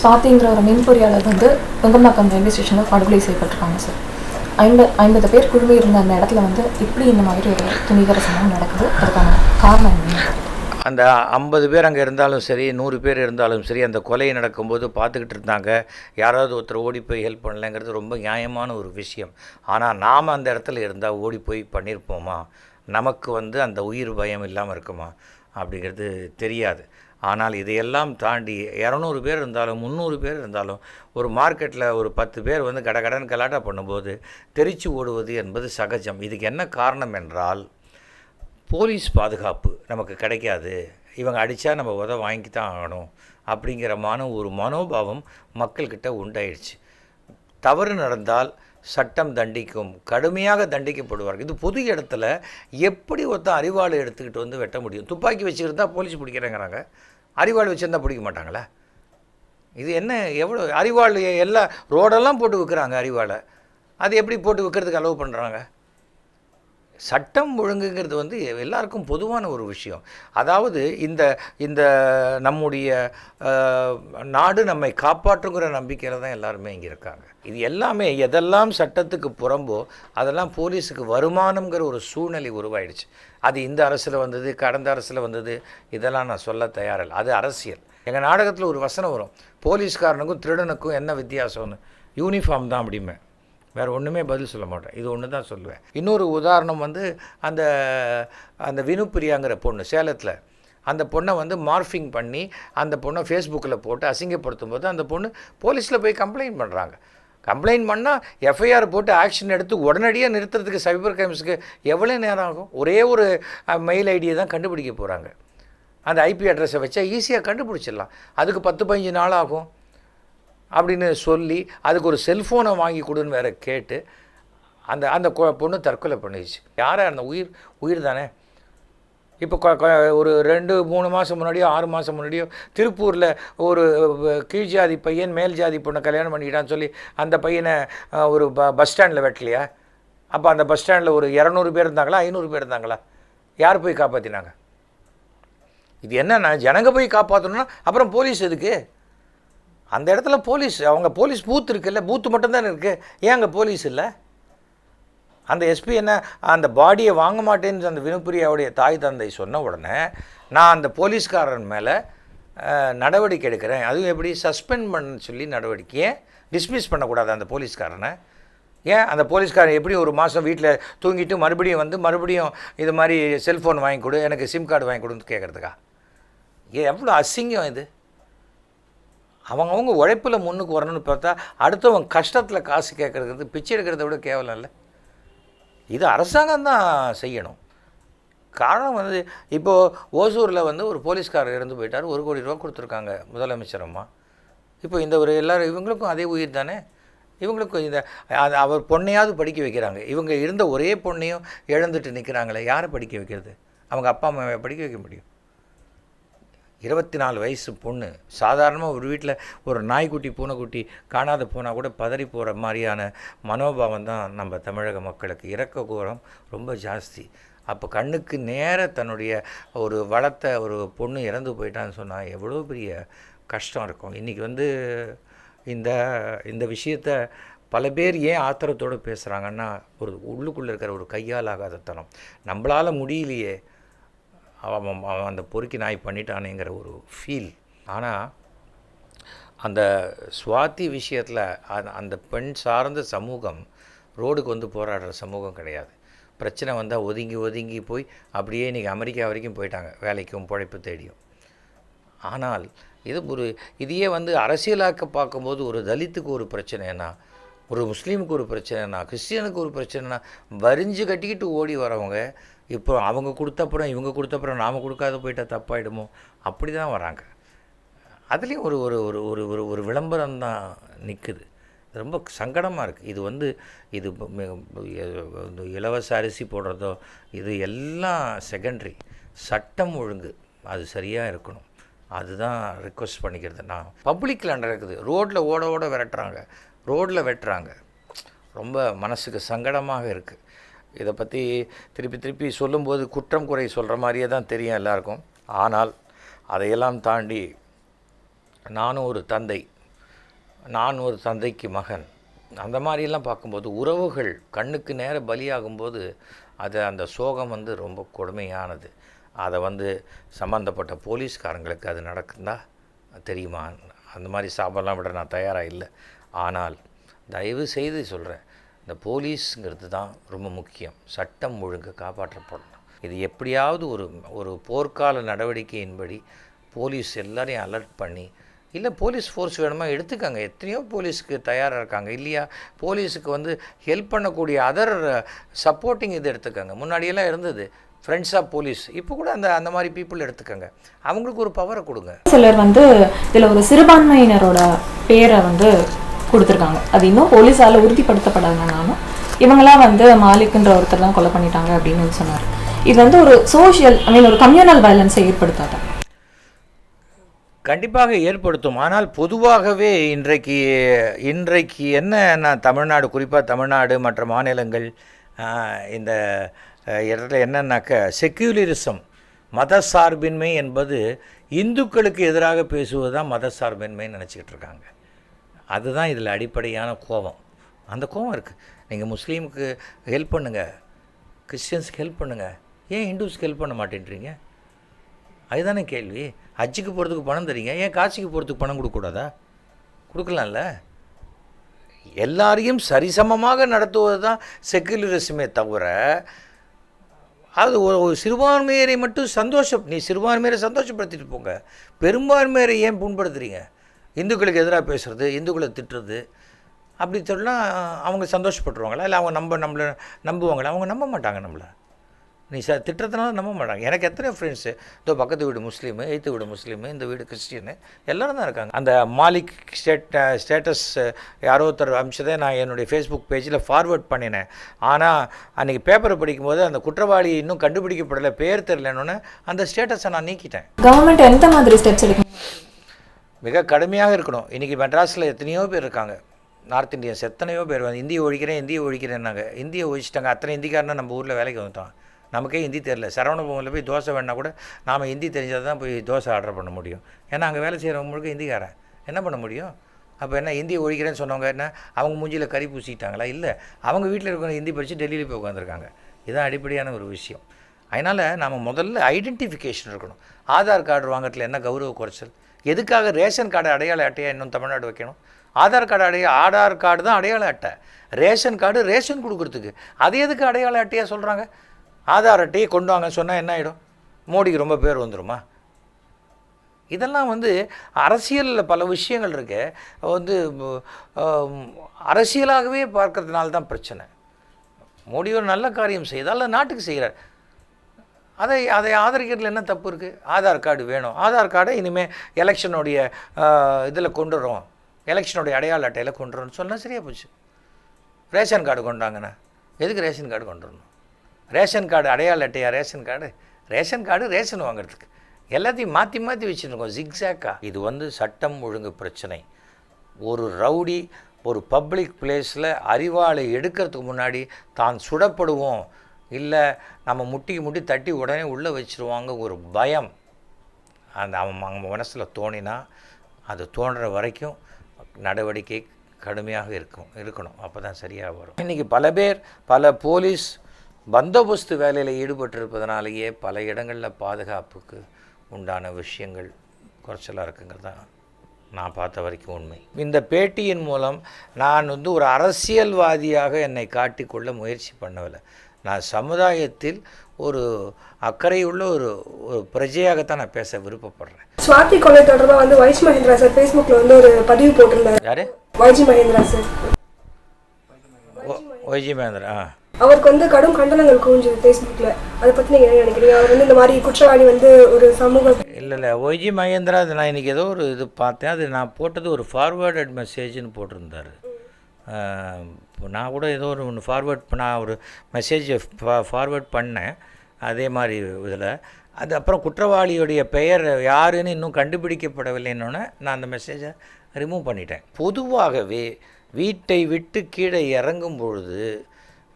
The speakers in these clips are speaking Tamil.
ஸ்வாதிங்கிற ஒரு மின் பொறியாளர் வந்து வெங்கம்பாக்கம் ரயில்வே ஸ்டேஷனில் படுகொலை செய்யப்பட்டிருக்காங்க சார் ஐம்பது ஐம்பது பேர் குழுமி இருந்த அந்த இடத்துல வந்து இப்படி இந்த மாதிரி ஒரு துணிகர சம்பவம் நடக்குது. அதுக்கான காரணம் என்ன? அந்த ஐம்பது பேர் அங்கே இருந்தாலும் சரி நூறு பேர் இருந்தாலும் சரி அந்த கொலை நடக்கும்போது பார்த்துக்கிட்டு இருந்தாங்க. யாராவது ஒருத்தர் ஓடி போய் ஹெல்ப் பண்ணலைங்கிறது ரொம்ப நியாயமான ஒரு விஷயம். ஆனால் நாம் அந்த இடத்துல இருந்தால் ஓடி போய் பண்ணியிருப்போமா நமக்கு வந்து அந்த உயிர் பயம் இல்லாமல் இருக்குமா? அப்படிங்கிறது தெரியாது. ஆனால் இதையெல்லாம் தாண்டி இரநூறு பேர் இருந்தாலும் முந்நூறு பேர் இருந்தாலும் ஒரு மார்க்கெட்டில் ஒரு பத்து பேர் வந்து கடகடன் கலாட்டா பண்ணும்போது தெரிச்சு ஓடுவது என்பது சகஜம். இதுக்கு என்ன காரணம் என்றால் போலீஸ் பாதுகாப்பு நமக்கு கிடைக்காது. இவங்க அடித்தா நம்ம உத வாங்கி தான் ஆகணும் அப்படிங்கிற மன ஒரு மனோபாவம் மக்கள்கிட்ட உண்டாயிடுச்சு. தவறு நடந்தால் சட்டம் தண்டிக்கும் கடுமையாக தண்டிக்கப்படுவார்கள். இது பொது இடத்துல எப்படி ஒருத்தன் அறிவாளை எடுத்துக்கிட்டு வந்து வெட்ட முடியும்? துப்பாக்கி வச்சுக்கிட்டு தான் போலீஸ் பிடிக்கிறேங்கிறாங்க. அறிவாள் வச்சுருந்தா பிடிக்க மாட்டாங்களா? இது என்ன எவ்வளோ அறிவாள் எல்லாம் ரோடெல்லாம் போட்டு விற்கிறாங்க அறிவாளை. அது எப்படி போட்டு விற்கிறதுக்கு அலோவ் பண்ணுறாங்க சட்டம் ஒழுங்குங்கிறது வந்து எல்லாருக்கும் பொதுவான ஒரு விஷயம். அதாவது இந்த இந்த நம்முடைய நாடு நம்மை காப்பாற்றுங்கிற நம்பிக்கையில் தான் எல்லாருமே இங்கே இருக்காங்க. இது எல்லாமே எதெல்லாம் சட்டத்துக்கு புறம்போ அதெல்லாம் போலீஸுக்கு வருமானம்ங்கிற ஒரு சூழ்நிலை உருவாயிடுச்சு. அது இந்த அரசில் வந்தது கடந்த அரசில் வந்தது இதெல்லாம் நான் சொல்ல தயாரில்லை. அது அரசியல். எங்கள் நாடகத்தில் ஒரு வசனம் வரும். போலீஸ்காரனுக்கும் திருடனுக்கும் என்ன வித்தியாசம்னு? யூனிஃபார்ம் தான் அப்படிமே வேறு ஒன்றுமே பதில் சொல்ல மாட்டேன். இது ஒன்று தான் சொல்லுவேன். இன்னொரு உதாரணம் வந்து அந்த அந்த வினுப்பிரியாங்கிற பொண்ணு சேலத்தில். அந்த பொண்ணை வந்து மார்ஃபிங் பண்ணி அந்த பொண்ணை ஃபேஸ்புக்கில் போட்டு அசிங்கப்படுத்தும் போது அந்த பொண்ணு போலீஸில் போய் கம்ப்ளைண்ட் பண்ணுறாங்க கம்ப்ளைண்ட் பண்ணால் எஃப்ஐஆர் போட்டு ஆக்ஷன் எடுத்து உடனடியாக நிறுத்துறதுக்கு சைபர் கிரைம்ஸுக்கு எவ்வளோ நேரம் ஆகும்? ஒரே ஒரு மெயில் ஐடியை தான் கண்டுபிடிக்க போகிறாங்க அந்த ஐபி அட்ரஸை வச்சா ஈஸியாக கண்டுபிடிச்சிடலாம். அதுக்கு பத்து பதினஞ்சு நாள் ஆகும். அப்படின்னு சொல்லி அதுக்கு ஒரு செல்ஃபோனை வாங்கி கொடுன்னு வேற கேட்டு அந்த அந்த கொ- பொண்ணு தற்கொலை பண்ணிடுச்சு. யாராக இருந்த? உயிர் உயிர் தானே. இப்போ ஒரு ரெண்டு மூணு மாதம் முன்னாடியோ ஆறு மாதம் முன்னாடியோ திருப்பூரில் ஒரு கீழ் ஜாதி பையன் மேல் ஜாதி பொண்ணை கல்யாணம் பண்ணிக்கிட்டான்னு சொல்லி அந்த பையனை ஒரு ப பஸ் ஸ்டாண்டில் வெட்டலையா? அப்போ அந்த பஸ் ஸ்டாண்டில் ஒரு இரநூறு பேர் இருந்தாங்களா? ஐநூறு பேர் இருந்தாங்களா? யார் போய் காப்பாற்றினாங்க இது என்னென்னா ஜனங்க போய் காப்பாற்றணும்னா அப்புறம் போலீஸ் எதுக்கு? அந்த இடத்துல போலீஸ் அவங்க போலீஸ் பூத் இருக்குல்ல பூத்து மட்டும்தானே இருக்குது ஏன் அங்கே போலீஸ் இல்லை? அந்த எஸ்பி என்ன அந்த பாடியை வாங்க மாட்டேன்னு அந்த வினுப்பிரியாவுடைய தாய் தந்தை சொன்ன உடனே நான் அந்த போலீஸ்காரன் மேலே நடவடிக்கை எடுக்கிறேன். அதுவும் எப்படி? சஸ்பெண்ட் பண்ண சொல்லி நடவடிக்கையை டிஸ்மிஸ் பண்ணக்கூடாது அந்த போலீஸ்காரனை. ஏன்? அந்த போலீஸ்காரன் எப்படி ஒரு மாதம் வீட்டில் தூங்கிட்டு மறுபடியும் வந்து மறுபடியும் இது மாதிரி செல்ஃபோன் வாங்கி கொடு எனக்கு சிம் கார்டு வாங்கி கொடுன்னு கேட்குறதுக்கா ஏ எவ்வளோ அசிங்கம் இது? அவங்கவுங்க உழைப்பில் முன்னுக்கு வரணும்னு பார்த்தா அடுத்தவங்க கஷ்டத்தில் காசு கேட்குறது பிச்சை எடுக்கிறத விட கேவலம் இல்லை. இது அரசாங்கம் தான் செய்யணும். காரணம் வந்து இப்போது ஓசூரில் வந்து ஒரு போலீஸ்காரர் இறந்து போயிட்டார். ஒரு கோடி ரூபா கொடுத்துருக்காங்க முதலமைச்சர் அம்மா. இப்போ இந்த ஒரு எல்லோரும் இவங்களுக்கும் அதே உயிர் தானே? இவங்களுக்கும் இந்த அவர் பொண்ணையாவது படிக்க வைக்கிறாங்க. இவங்க இருந்த ஒரே பொண்ணையும் இழந்துட்டு நிற்கிறாங்களே யாரை படிக்க வைக்கிறது? அவங்க அப்பா அம்மாவை படிக்க வைக்க முடியும். இருபத்தி நாலு வயசு பொண்ணு. சாதாரணமாக ஒரு வீட்டில் ஒரு நாய்க்குட்டி பூனைக்குட்டி காணாத போனால் கூட பதறி போகிற மாதிரியான மனோபாவம் தான் நம்ம தமிழக மக்களுக்கு. இறக்க கோரம் ரொம்ப ஜாஸ்தி. அப்போ கண்ணுக்கு நேர தன்னுடைய ஒரு வளர்த்த ஒரு பொண்ணு இறந்து போயிட்டான்னு சொன்னால் எவ்வளோ பெரிய கஷ்டம் இருக்கும். இன்றைக்கி வந்து இந்த இந்த விஷயத்த பல பேர் ஏன் ஆத்திரத்தோடு பேசுகிறாங்கன்னா ஒரு உள்ளுக்குள்ளே இருக்கிற ஒரு கையால் ஆகாதத்தனம் நம்மளால் முடியலையே. அவன் அவன் அந்த பொறுக்கி நாய் பண்ணிட்டானேங்கிற ஒரு ஃபீல் ஆனால் அந்த சுவாதி விஷயத்தில் அந்த பெண் சார்ந்த சமூகம் ரோடுக்கு வந்து போராடுற சமூகம் கிடையாது. பிரச்சனை வந்தால் ஒதுங்கி ஒதுங்கி போய் அப்படியே இன்றைக்கி அமெரிக்கா வரைக்கும் போயிட்டாங்க வேலைக்கும் பிழைப்பு தேடியும். ஆனால் இது ஒரு இதையே வந்து அரசியலாக்க பார்க்கும்போது ஒரு தலித்துக்கு ஒரு பிரச்சனைனா ஒரு முஸ்லீமுக்கு ஒரு பிரச்சனைனா கிறிஸ்டியனுக்கு ஒரு பிரச்சனைனா வரிஞ்சு கட்டிக்கிட்டு ஓடி வரவங்க இப்போ அவங்க கொடுத்தப்புறம் இவங்க கொடுத்தப்புறம் நாம் கொடுக்காத போயிட்டால் தப்பாயிடுமோ? அப்படி தான் வராங்க. அதுலேயும் ஒரு ஒரு ஒரு ஒரு ஒரு ஒரு விளம்பரம் தான் நிற்குது ரொம்ப சங்கடமாக இருக்குது இது வந்து இது இலவச அரிசி போடுறதோ இது எல்லாம் செகண்டரி சட்டம் ஒழுங்கு. அது சரியாக இருக்கணும். அதுதான் ரிக்வஸ்ட் பண்ணிக்கிறது. நான் பப்ளிக்கில் நடக்குது. ரோட்டில் ஓட ஓட விரட்டுறாங்க. ரோட்டில் வெட்டுறாங்க. ரொம்ப மனசுக்கு சங்கடமாக இருக்குது இதை பற்றி திருப்பி திருப்பி சொல்லும்போது குற்றம் குறை சொல்கிற மாதிரியே தான் தெரியும் எல்லாருக்கும். ஆனால் அதையெல்லாம் தாண்டி நானும் ஒரு தந்தை நான் ஒரு தந்தைக்கு மகன் அந்த மாதிரிலாம் பார்க்கும்போது உறவுகள் கண்ணுக்கு நேர பலியாகும்போது அது அந்த சோகம் வந்து ரொம்ப கொடுமையானது. அதை வந்து சம்மந்தப்பட்ட போலீஸ்காரங்களுக்கு அது நடக்குந்தா தெரியுமா? அந்த மாதிரி சாபம்லாம் விட நான் தயாராக இல்லை. ஆனால் தயவு செய்து சொல்கிறேன் இந்த போலீஸுங்கிறது தான் ரொம்ப முக்கியம். சட்டம் ஒழுங்கு காப்பாற்றப்படணும். இது எப்படியாவது ஒரு ஒரு போர்க்கால நடவடிக்கையின்படி போலீஸ் எல்லாரையும் அலர்ட் பண்ணி இல்லை போலீஸ் ஃபோர்ஸ் வேணுமா எடுத்துக்கங்க. எத்தனையோ போலீஸ்க்கு தயாராக இருக்காங்க. இல்லையா? போலீஸுக்கு வந்து ஹெல்ப் பண்ணக்கூடிய அதர் சப்போர்ட்டிங் இது எடுத்துக்கங்க. முன்னாடியெல்லாம் இருந்தது. ஃப்ரெண்ட்ஸ் ஆஃப் போலீஸ் இப்போ கூட அந்த அந்த மாதிரி பீப்புள் எடுத்துக்கங்க. அவங்களுக்கு ஒரு பவரை கொடுங்க. சிலர் வந்து இதில் ஒரு சிறுபான்மையினரோட பேரை வந்து கொடுத்துருக்காங்க. அது இன்னும் போலீஸால் உறுதிப்படுத்தப்படாதனாலும் இவங்களாம் வந்து மாலிக்ன்ற ஒருத்தர் தான் கொலை பண்ணிட்டாங்க அப்படின்னு சொன்னார். இது வந்து ஒரு சோஷியல் ஐ மீன் ஒரு கம்யூனல் வயலன்ஸை ஏற்படுத்தாத. கண்டிப்பாக ஏற்படுத்தும். ஆனால் பொதுவாகவே இன்றைக்கு இன்றைக்கு என்ன நான் தமிழ்நாடு குறிப்பாக தமிழ்நாடு மற்ற மாநிலங்கள் இந்த இடத்துல என்னன்னாக்க செக்யூலரிசம் மத சார்பின்மை என்பது இந்துக்களுக்கு எதிராக பேசுவது தான் மத சார்பின்மைன்னு நினச்சிக்கிட்டு இருக்காங்க. அதுதான் இதில் அடிப்படையான கோபம். அந்த கோபம் இருக்குது நீங்கள் முஸ்லீமுக்கு ஹெல்ப் பண்ணுங்கள் கிறிஸ்டியன்ஸுக்கு ஹெல்ப் பண்ணுங்கள் ஏன் ஹிந்துஸ்க்கு ஹெல்ப் பண்ண மாட்டேன்றீங்க? அதுதானே கேள்வி. ஹஜ்ஜுக்கு போகிறதுக்கு பணம் தரீங்க. ஏன் காசிக்கு போகிறதுக்கு பணம் கொடுக்கக்கூடாதா? கொடுக்கலாம்ல. எல்லாரையும் சரிசமமாக நடத்துவது தான் செக்குலரிசமே தவிர அது ஒரு ஒரு சிறுபான்மையரை மட்டும் சந்தோஷம் நீ சிறுபான்மையரை சந்தோஷப்படுத்திட்டு போங்க. பெரும்பான்மையரை ஏன் புண்படுத்துறீங்க? இந்துக்களுக்கு எதிராக பேசுறது இந்துக்களை திட்டுறது அப்படி சொன்னால் அவங்க சந்தோஷப்பட்டுருவாங்களா? இல்லை அவங்க நம்ப நம்மளை நம்புவாங்களா? அவங்க நம்ப மாட்டாங்க நம்மளை. நீ ச திட்டத்தினால நம்ப மாட்டாங்க. எனக்கு எத்தனை ஃப்ரெண்ட்ஸு இதோ பக்கத்து வீடு முஸ்லீமு எய்த்து வீடு முஸ்லீமு இந்த வீடு கிறிஸ்டியனு எல்லோரும் தான் இருக்காங்க. அந்த மாலிக் ஸ்டேட் ஸ்டேட்டஸ் யாரோ ஒருத்தர் அமிச்சதை நான் என்னுடைய ஃபேஸ்புக் பேஜில் ஃபார்வேர்ட் பண்ணினேன். ஆனால் அன்றைக்கி பேப்பரை படிக்கும்போது அந்த குற்றவாளி இன்னும் கண்டுபிடிக்கப்படலை பேர் தெரிலன்னு அந்த ஸ்டேட்டஸை நான் நீக்கிட்டேன். கவர்மெண்ட் எந்த மாதிரி ஸ்டெப்ஸ் எடுக்கணும்? மிக கடுமையாக இருக்கணும். இன்றைக்கி மெட்ராஸில் எத்தனையோ பேர் இருக்காங்க. நார்த் இந்தியன்ஸ் எத்தனையோ பேர் வந்து இந்தியை ஒழிக்கிறேன் இந்தியை ஒழிக்கிறேன்னாங்க. இந்தியை ஒழிச்சிட்டாங்க. அத்தனை இந்திக்காரனா நம்ம ஊரில் வேலைக்கு வந்துட்டோம் நமக்கே ஹிந்தி தெரில சரவணபவனில் போய் தோசை வேணா கூட நாம் ஹிந்தி தெரிஞ்சால் தான் போய் தோசை ஆர்டர் பண்ண முடியும். ஏன்னா அங்கே வேலை செய்கிறவங்க முழுக்க ஹிந்திக்காரன் என்ன பண்ண முடியும்? அப்போ என்ன ஹிந்தியை ஒழிக்கிறேன்னு சொன்னவங்க என்ன அவங்க மூஞ்சியில் கறி பூசிட்டாங்களா? இல்லை. அவங்க வீட்டில் இருக்கிறவங்க ஹிந்தி படித்து டெல்லியில் போய் உட்காந்துருக்காங்க இதுதான் அடிப்படையான ஒரு விஷயம். அதனால் நாம் முதல்ல ஐடென்டிஃபிகேஷன் இருக்கணும். ஆதார் கார்டு வாங்குறதுல என்ன கௌரவ குறைச்சல்? எதுக்காக ரேஷன் கார்டு அடையாள அட்டையாக இன்னும் தமிழ்நாடு வைக்கணும்? ஆதார் கார்டு அடைய ஆதார் கார்டு தான் அடையாள அட்டை. ரேஷன் கார்டு ரேஷன் கொடுக்குறதுக்கு. அது எதுக்கு அடையாள அட்டையாக சொல்கிறாங்க ஆதார் அட்டையை கொண்டு வாங்க சொன்னால் என்ன ஆகிடும் மோடிக்கு ரொம்ப பேர் வந்துடுமா இதெல்லாம் வந்து அரசியலில் பல விஷயங்கள் இருக்கு. வந்து அரசியலாகவே பார்க்கறதுனால தான் பிரச்சனை. மோடி ஒரு நல்ல காரியம் செய்தால் நாட்டுக்கு செய்கிறார். அதை அதை ஆதரிக்கிறதுல என்ன தப்பு இருக்குது ஆதார் கார்டு வேணும். ஆதார் கார்டை இனிமேல் எலெக்ஷனுடைய இதில் கொண்டு வரோம் எலெக்ஷனுடைய அடையாள அட்டையில் கொண்டு வரோம்னு சொன்னால் சரியாக போச்சு. ரேஷன் கார்டு கொண்டாங்கண்ணா. எதுக்கு ரேஷன் கார்டு கொண்டு வரணும் ரேஷன் கார்டு அடையாள அட்டையா ration card? Ration card ration வாங்குறதுக்கு. எல்லாத்தையும் மாற்றி மாற்றி வச்சுருக்கோம் ஜிக்ஸாக்கா இது வந்து சட்டம் ஒழுங்கு பிரச்சனை. ஒரு ரவுடி ஒரு பப்ளிக் பிளேஸில் அறிவாளை எடுக்கிறதுக்கு முன்னாடி தான் சுடப்படுவோம். இல்லை நம்ம முட்டிக்கு முட்டி தட்டி உடனே உள்ளே வச்சிருவாங்க ஒரு பயம். அந்த அவன் அவங்க மனசில் தோணினா அது தோன்ற வரைக்கும் நடவடிக்கை கடுமையாக இருக்கும் இருக்கணும். அப்போ தான் சரியாக வரும். இன்றைக்கி பல பேர் பல போலீஸ் பந்தோபஸ்து வேலையில் ஈடுபட்டிருப்பதனாலேயே பல இடங்களில் பாதுகாப்புக்கு உண்டான விஷயங்கள் குறைச்சலாக இருக்குங்கிறது தான் நான் பார்த்த வரைக்கும் உண்மை. இந்த பேட்டியின் மூலம் நான் வந்து ஒரு அரசியல்வாதியாக என்னை காட்டிக்கொள்ள முயற்சி பண்ணவில்லை. நான் சமுதாயத்தில் ஒரு அக்கறையுள்ள ஒரு ஒரு பிரஜையாகத்தான் நான் பேச விருப்பப்படுறேன். ஸ்வாதி கொலை தொடர்பா வந்து வைஷ் மகேந்திரா சார் ஃபேஸ்புக்ல வந்து ஒரு பதிவு போட்டிருந்தாரு. யாரு? Y G Mahendra sir. Y G Mahendra ஆ. அவருக்கு வந்து கடும் கண்டனங்கள் குவிஞ்சது ஃபேஸ்புக்ல அதை பத்தி நீங்க என்ன நினைக்கிறீங்க? அவர் வந்து இந்த மாதிரி குற்றவாளி வந்து ஒரு சமூக இல்லை இல்லை. ஒய்ஜி மகேந்திரா அது நான் இன்றைக்கி ஏதோ ஒரு இது பார்த்தேன். அது நான் போட்டது ஒரு ஃபார்வேர்டட் மெசேஜ்னு போட்டிருந்தார். நான் கூட ஏதோ ஒரு ஒன்று ஃபார்வேர்ட் நான் ஒரு மெசேஜை ஃபார்வேர்ட் பண்ணேன். அதே மாதிரி இதில். அது அப்புறம் குற்றவாளியுடைய பெயர் யாருன்னு இன்னும் கண்டுபிடிக்கப்படவில்லைன்னொன்னே நான் அந்த மெசேஜை ரிமூவ் பண்ணிட்டேன். பொதுவாகவே வீட்டை விட்டு கீழே இறங்கும் பொழுது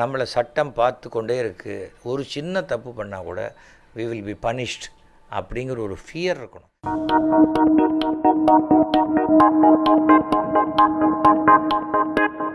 நம்மளை சட்டம் பார்த்து கொண்டே இருக்குது ஒரு சின்ன தப்பு பண்ணால் கூட வி வில் பி பனிஷ்ட் அப்படிங்கிற ஒரு ஃபியர் இருக்கணும். Thank you.